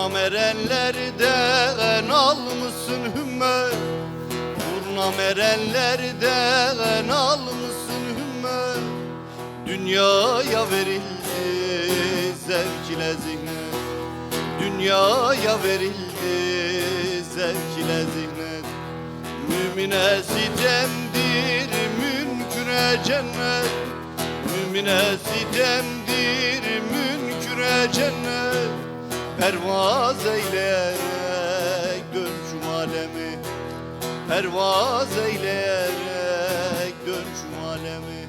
Turnam erenlerden almışsın hümme. Turnam erenlerden almışsın hümme. Dünyaya verildi zevk ile zihnet Dünyaya verildi zevk ile zihnet Mümine sitemdir mümküne cennet. Mümine sitemdir mümküne cennet Pervaz eyleyerek dön şu alemi. Pervaz eyleyerek dön şu alemi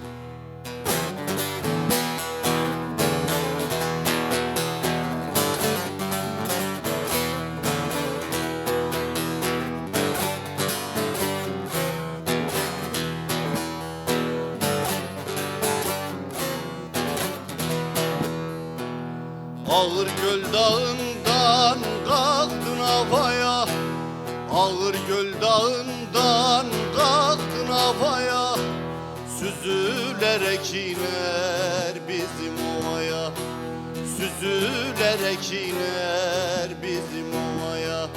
Ağır göl dağından kalktın havaya. Ağır göl dağından kalktın havaya. Süzülerek iner bizim ovaya. Süzülerek iner bizim ovaya.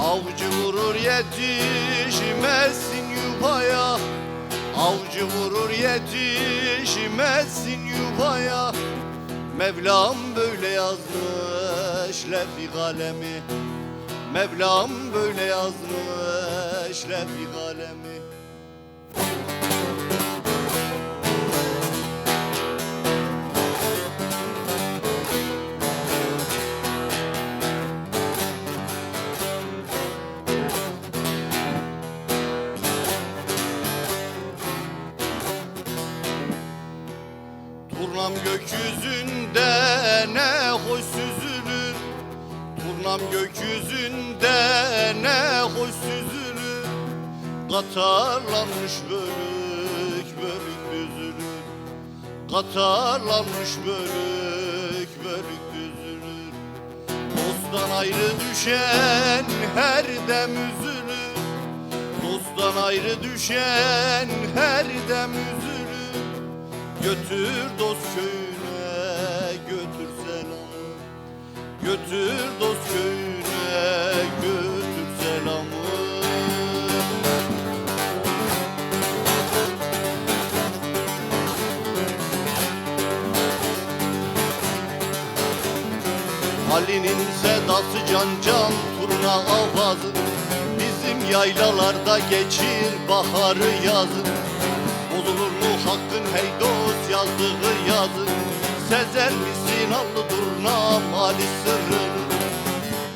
Avcı vurur yetişmezsin yuvaya. Avcı vurur yetişmezsin yuvaya Mevlam böyle yazmış lefik alemi Mevlam böyle yazmış lefik alemi Turnam gökyüzünde ne hoş süzülür. Turnam gökyüzünde ne hoş süzülür. Katarlanmış bölük bölük düzülür Katarlanmış bölük bölük düzülür Dosttan ayrı düşen her dem üzülür. Dosttan ayrı düşen her dem üzülür Götür dost köyüne götür selamı Götür dost köyüne götür selamı Ali'nin sedası can can turna avazı. Bizim yaylalarda geçir baharı yazı. Bozulur mu hakkın hey dost yazdığı yazı Sezer misin allı durna mali sırrını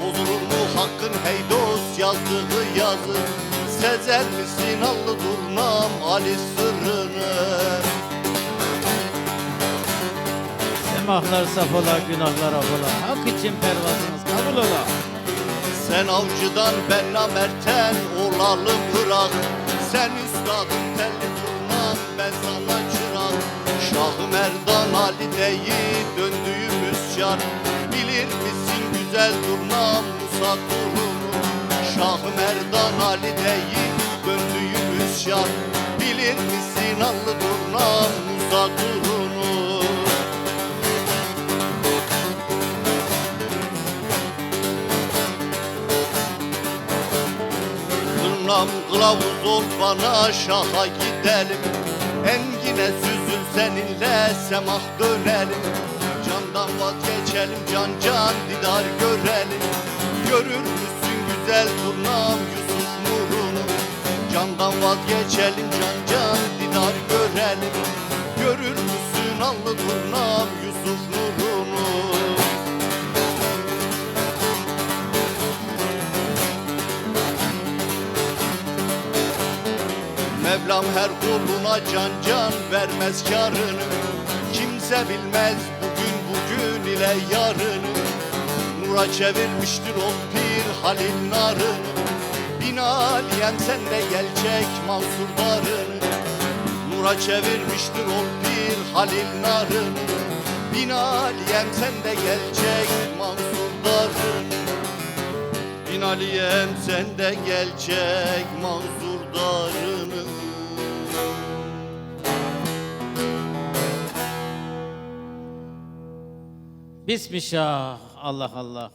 Bozulur mu hakkın hey dost yazdığı yazı Sezer misin allı durna mali sırrını Semahlar saf ola, günahlar af ola. Hak için pervazınız kabul ola. Sen avcıdan ben namerten olalım bırak Sen üstadın telli Değil döndüğümüz şar Bilir misin güzel turnam Musa torunu Şahı Merdan Ali değil döndüğümüz şar Bilir misin allı turnam Musa torunu Turnam kılavuz ol bana şaha gidelim Engine süzül seninle semah dönelim. Candan vazgeçelim can can didar görelim. Görür müsün güzel turnam Yusuf nurunu? Candan vazgeçelim can can didar görelim. Görür müsün allı turnam Yusuf nurunu Mevlam her kuluna can can vermez karını. Kimse bilmez bugün bugün ile yarını. Nura çevirmiştir o pir Halil narını. Bin aliyem sen de gel çek Mansur barını. Nura çevirmiştir o pir Halil narını. Bin aliyem sen de gel çek Mansur barını. Bin aliyem sen de gel çek Mansur darını Bismillah. Allah Allah.